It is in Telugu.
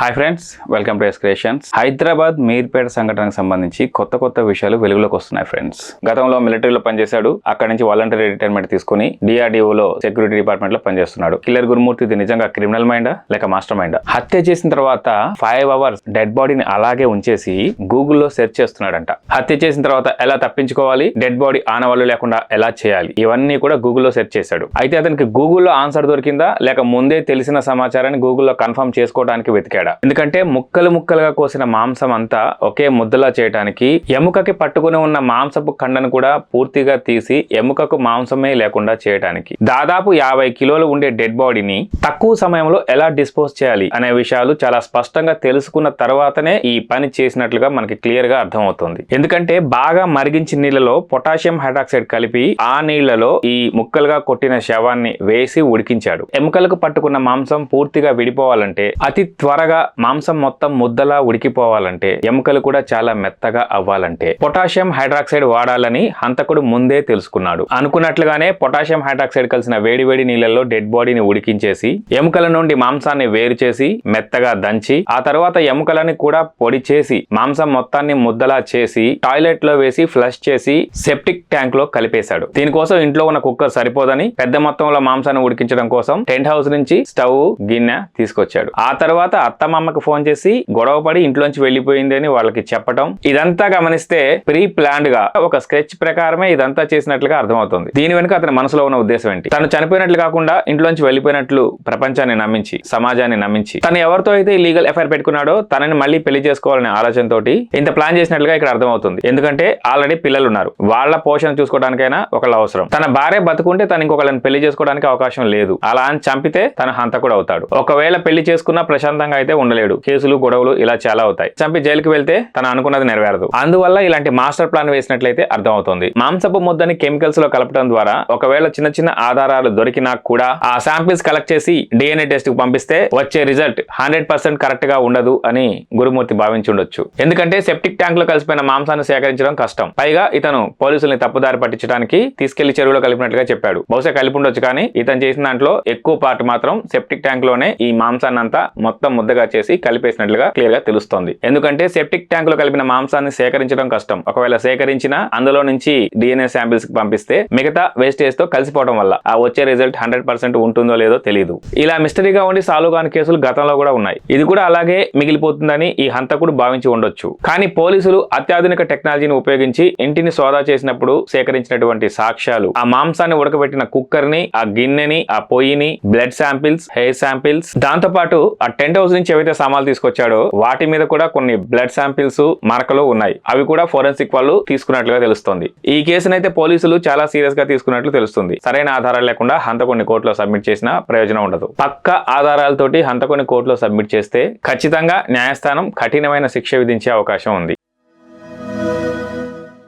హాయ్ ఫ్రెండ్స్ వెల్కమ్ టు ఎస్క్రేషన్స్ హైదరాబాద్ మీర్పేట సంఘటనకు సంబంధించి కొత్త కొత్త విషయాలు వెలుగులోకి వస్తున్నాయి ఫ్రెండ్స్ గతంలో మిలిటరీలో పనిచేశాడు. అక్కడ నుంచి వాలంటరీ రిటైర్మెంట్ తీసుకుని డిఆర్డిఓలో సెక్యూరిటీ డిపార్ట్మెంట్లో పనిచేస్తున్నాడు. కిల్లర్ గురుమూర్తి ఇది నిజంగా క్రిమినల్ మైండా లేక మాస్టర్ మైండా హత్య చేసిన తర్వాత ఫైవ్ అవర్స్ డెడ్ బాడీని అలాగే ఉంచేసి గూగుల్లో సెర్చ్ చేస్తున్నాడంట. హత్య చేసిన తర్వాత ఎలా తప్పించుకోవాలి? డెడ్ బాడీ ఆనవాళ్ళు లేకుండా ఎలా చేయాలి? ఇవన్నీ కూడా గూగుల్లో సెర్చ్ చేశాడు. అయితే అతనికి గూగుల్లో ఆన్సర్ దొరికిందా? లేక ముందే తెలిసిన సమాచారాన్ని గూగుల్లో కన్ఫర్మ్ చేసుకోవడానికి వెతికాడు? ఎందుకంటే ముక్కలు ముక్కలుగా కోసిన మాంసం అంతా ఒకే ముద్దలా చేయడానికి ఎముకకి పట్టుకుని ఉన్న మాంసపు కండను కూడా పూర్తిగా తీసి ఎముకకు మాంసమే లేకుండా చేయడానికి దాదాపు యాభై కిలోలు ఉండే డెడ్ బాడీని తక్కువ సమయంలో ఎలా డిస్పోజ్ చేయాలి అనే విషయాలు చాలా స్పష్టంగా తెలుసుకున్న తర్వాతనే ఈ పని చేసినట్లుగా మనకి క్లియర్గా అర్థమవుతుంది. ఎందుకంటే బాగా మరిగించిన నీళ్ళలో పొటాషియం హైడ్రాక్సైడ్ కలిపి ఆ నీళ్ళలో ఈ ముక్కలుగా కొట్టిన శవాన్ని వేసి ఉడికించాడు. ఎముకలకు పట్టుకున్న మాంసం పూర్తిగా విడిపోవాలంటే అతి త్వరగా మాంసం మొత్తం ముద్దలా ఉడికిపోవాలంటే ఎముకలు కూడా చాలా మెత్తగా అవ్వాలంటే పొటాషియం హైడ్రాక్సైడ్ వాడాలని హంతకుడు ముందే తెలుసుకున్నాడు. అనుకున్నట్లుగానే పొటాషియం హైడ్రాక్సైడ్ కలిసిన వేడివేడి నీళ్ళల్లో డెడ్ బాడీని ఉడికించేసి ఎముకల నుండి మాంసాన్ని వేరు చేసి మెత్తగా దంచి ఆ తర్వాత ఎముకలని కూడా పొడి చేసి మాంసం మొత్తాన్ని ముద్దలా చేసి టాయిలెట్లో వేసి ఫ్లష్ చేసి సెప్టిక్ ట్యాంక్లో కలిపేశాడు. దీనికోసం ఇంట్లో ఉన్న కుక్కర్ సరిపోదని పెద్ద మొత్తంలో మాంసాన్ని ఉడికించడం కోసం టెంట్ హౌస్ నుంచి స్టవ్ గిన్నె తీసుకొచ్చాడు. ఆ తర్వాత అమ్మకు ఫోన్ చేసి గొడవ పడి ఇంట్లోంచి వెళ్ళిపోయింది అని వాళ్ళకి చెప్పడం ఇదంతా గమనిస్తే ప్రీ ప్లాన్డ్గా ఒక స్కెచ్ ప్రకారమే ఇదంతా చేసినట్లుగా అర్థమవుతుంది. దీని వెనుక అతని మనసులో ఉన్న ఉద్దేశం ఏంటి? తను చనిపోయినట్లు కాకుండా ఇంట్లోంచి వెళ్ళిపోయినట్లు ప్రపంచాన్ని నమ్మించి సమాజాన్ని నమ్మించి తను ఎవరితో అయితే లీగల్ ఎఫ్ఐఆర్ పెట్టుకున్నాడో తనని మళ్ళీ పెళ్ళి చేసుకోవాలనే ఆలోచనతో ఇంత ప్లాన్ చేసినట్లుగా ఇక్కడ అర్థమవుతుంది. ఎందుకంటే ఆల్రెడీ పిల్లలు ఉన్నారు వాళ్ళ పోషణ చూసుకోవడానికైనా ఒకళ్ళు అవసరం. తన భార్య బతుకుంటే తను ఇంకొకళ్ళని పెళ్ళి చేసుకోవడానికి అవకాశం లేదు. అలా అని చంపితే తన హంతకుడు అవుతాడు. ఒకవేళ పెళ్ళి చేసుకున్నా ప్రశాంతంగా అయితే ఉండలేడు. కేసులు గొడవలు ఇలా చాలా అవుతాయి. చంపి జైలుకి వెళ్తే తను అనుకున్నది నెరవేరదు. అందువల్ల ఇలాంటి మాస్టర్ ప్లాన్ వేసినట్లయితే అర్థమవుతుంది. మాంసపు ముద్దని కెమికల్స్లో కలపడం ద్వారా ఒకవేళ చిన్న చిన్న ఆధారాలు దొరికినా కూడా ఆ శాంపిల్స్ కలెక్ట్ చేసి డిఎన్ఏ టెస్ట్కు పంపిస్తే వచ్చే రిజల్ట్ హండ్రెడ్ పర్సెంట్ కరెక్ట్గా ఉండదు అని గురుమూర్తి భావించుండొచ్చు. ఎందుకంటే సెప్టిక్ ట్యాంక్లో కలిసిపోయిన మాంసాన్ని సేకరించడం కష్టం. పైగా ఇతను పోలీసుల్ని తప్పుదారి పట్టించడానికి తీసుకెళ్ళి చెరువులో కలిపినట్లుగా చెప్పాడు. బహుశా కలిపి ఉండొచ్చు కానీ ఇతను చేసిన దాంట్లో ఎక్కువ పార్ట్ మాత్రం సెప్టిక్ ట్యాంక్లోనే ఈ మాంసాన్ని అంతా మొత్తం ముద్దగా చేసి కలిపేసినట్లుగా క్లియర్గా తెలుస్తోంది. ఎందుకంటే సెప్టిక్ ట్యాంక్లో కలిపిన మాంసాన్ని సేకరించడం కష్టం. ఒకవేళ సేకరించిన అందులో నుంచి డిఎన్ఏ శాంపిల్స్కి పంపిస్తే మిగతా వేస్టేజ్తో కలిసిపోవడం వల్ల ఆ వచ్చే రిజల్ట్ హండ్రెడ్ పర్సెంట్ ఉంటుందో లేదో తెలియదు ఇలా మిస్టరీగా ఉండి సాల్వ్ కాని కేసులు గతంలో కూడా ఉన్నాయి. ఇది కూడా అలాగే మిగిలిపోతుందని ఈ హంతకుడు భావించి ఉండొచ్చు. కానీ పోలీసులు అత్యాధునిక టెక్నాలజీని ఉపయోగించి ఇంటిని సోదా చేసినప్పుడు సేకరించినటువంటి సాక్ష్యాలు ఆ మాంసాన్ని ఉడకబెట్టిన కుక్కర్ని ఆ గిన్నెని ఆ పొయ్యిని బ్లడ్ శాంపిల్స్ హెయిర్ శాంపిల్స్ దాంతో పాటు ఆ టెంట్ హౌస్ నుంచి ఏవైతే సామాన్లు తీసుకొచ్చాడో వాటి మీద కూడా కొన్ని బ్లడ్ శాంపిల్స్ మరకలు ఉన్నాయి. అవి కూడా ఫోరెన్సిక్ వాళ్ళు తీసుకున్నట్లుగా తెలుస్తుంది. ఈ కేసునైతే పోలీసులు చాలా సీరియస్గా తీసుకున్నట్లు తెలుస్తుంది. సరైన ఆధారాలు లేకుండా హంతకుడిని కోర్టులో సబ్మిట్ చేసినా ప్రయోజనం ఉండదు. పక్క ఆధారాలతోటి హంతకుని కోర్టులో సబ్మిట్ చేస్తే ఖచ్చితంగా న్యాయస్థానం కఠినమైన శిక్ష విధించే అవకాశం ఉంది.